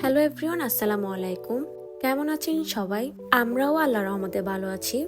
Hello everyone আসসালামু আলাইকুম। কেমন আছেন সবাই? আমরাও আল্লাহ রহমতে ভালো আছি।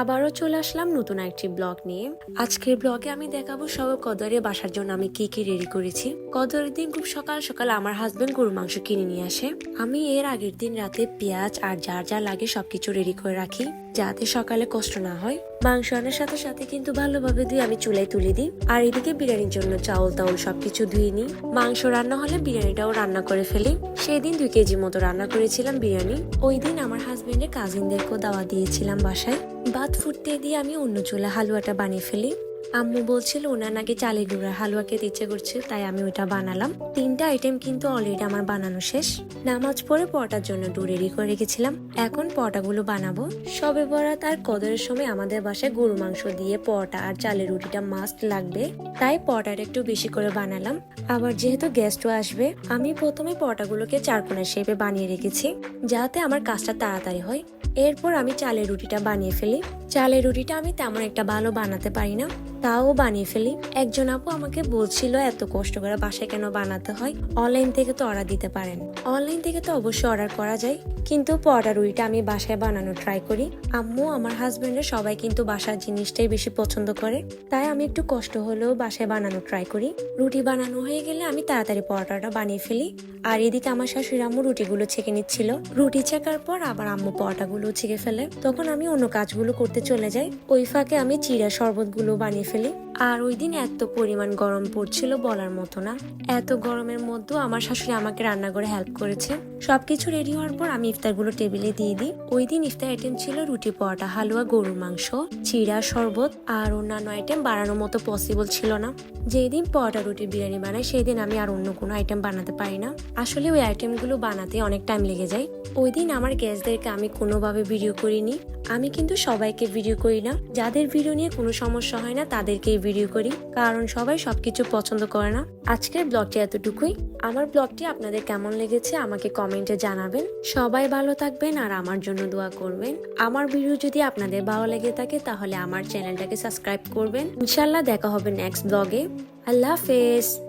আবারও চলে আসলাম নতুন একটি ব্লগ নিয়ে। আজকের ব্লগে আমি দেখাবো সব কদরে বাসার জন্য আমি কি কি রেডি করেছি। কদরের দিন খুব সকাল সকাল আমার হাজবেন্ড গরুর মাংস কিনে নিয়ে আসে। আমি এর আগের দিন রাতে পেঁয়াজ আর যা যা লাগে সবকিছু রেডি করে রাখি। যাতে সকালে কষ্ট না হয়, মাংস আনার সাথে সাথে কিন্তু ভালোভাবে ধুয়ে আমি চুলায় তুলে দিই। আর এদিকে বিরিয়ানির জন্য চাউল তাউল সবকিছু ধুয়ে নিই। মাংস রান্না হলে বিরিয়ানিটাও রান্না করে ফেলি। সেই দিন দুই কেজি মতো রান্না করেছিলাম বিরিয়ানি। ওই দিন আমার হাজবেন্ডের কাজিনদেরকেও দাওয়া দিয়েছিলাম বাসায়। ভাত ফুটতে দিয়ে আমি অন্য চুলা হালুয়াটা বানিয়ে ফেলি। আম্মু বলছিল, ওনার নাকি চালের গুঁড়ার হালুয়া খেতে ইচ্ছে করছে, তাই আমি ওইটা বানালাম। তিনটা আইটেম কিন্তু অলরেডি আমার বানানো শেষ। নামাজ পড়ে পরোটার জন্য ডু রেডি করে রেখেছিলাম। এখন পরোটাগুলো বানাবো। সবে বরাত আর কদরের সময় আমাদের বাসায় গরু মাংস দিয়ে পরোটা আর চালের রুটিটা মাস্ট লাগবে। তাই পরোটাটা একটু বেশি করে বানালাম। আবার যেহেতু গেস্টও আসবে, আমি প্রথমে পরোটাগুলোকে চারকোনা শেপে বানিয়ে রেখেছি, যাতে আমার কাজটা তাড়াতাড়ি হয়। এরপর আমি চালের রুটিটা বানিয়ে ফেলি। চালের রুটিটা আমি তেমন একটা ভালো বানাতে পারি না, তাও বানিয়ে ফেলি। একজন আপু আমাকে বলছিল, এত কষ্ট করে বাসায় কেন বানাতে হয়? অনলাইন থেকে তো অর্ডার দিতে পারেন। অনলাইন থেকে তো অবশ্যই অর্ডার করা যায়, কিন্তু পরোটা রুটিটা আমি বাসায় বানানো ট্রাই করি। আম্মু আমার হাজব্যান্ডের সবাই কিন্তু বাসার জিনিসটাই বেশি পছন্দ করে, তাই আমি একটু কষ্ট হলেও বাসায় বানানো ট্রাই করি। রুটি বানানো হয়ে গেলে আমি তাড়াতাড়ি পরোটাটা বানিয়ে ফেলি। আর এদিকে আমার শাশুড়ি আম্মু রুটিগুলো ছেঁকে নিচ্ছিল। রুটি ছেঁকার পর আবার আম্মু পরোটাগুলো ছেঁকে ফেলে। তখন আমি অন্য কাজগুলো করতে চলে যাই। ওই ফাঁকে আমি চিরা শরবতগুলো বানিয়ে ফেলি। আর ওই দিন এত পরিমাণ গরম পড়ছিল বলার মতো না। এত গরমের মধ্যেও আমার শাশুড়ি আমাকে রান্না করে হেল্প করেছে। সবকিছু রেডি হওয়ার পর আমি ইফতারগুলো টেবিলে দিয়ে দিই। ওই দিন ইফতার আইটেম ছিল রুটি, পরোটা, হালুয়া, গরুর মাংস চিরা শরবত আর অন্যান্য আইটেম বানানোর মতো পসিবল ছিল না। যেই দিন পরোটা, রুটি, বিরিয়ানি বানাই সেই দিন আমি আর অন্য কোনো আইটেম বানাতে পারি না। আসলে ওই আইটেমগুলো বানাতে অনেক টাইম লেগে যায়। ওই দিন আমার গেস্টদেরকে আমি কোনোভাবে ভিডিও করিনি। আমি কিন্তু সবাইকে ভিডিও করি না। যাদের ভিডিও নিয়ে কোনো সমস্যা হয় না, তাদেরকেই ভিডিও করি, কারণ সবাই সবকিছু পছন্দ করে না। আজকের ব্লগটি এতটুকুই। আমার ব্লগটি আপনাদের কেমন লেগেছে আমাকে কমেন্টে জানাবেন। সবাই ভালো থাকবেন আর আমার জন্য দোয়া করবেন। আমার ভিডিও যদি আপনাদের ভালো লেগে থাকে, তাহলে আমার চ্যানেলটাকে সাবস্ক্রাইব করবেন। ইনশাল্লাহ দেখা হবে নেক্সট ব্লগে। আল্লাহ হাফেজ।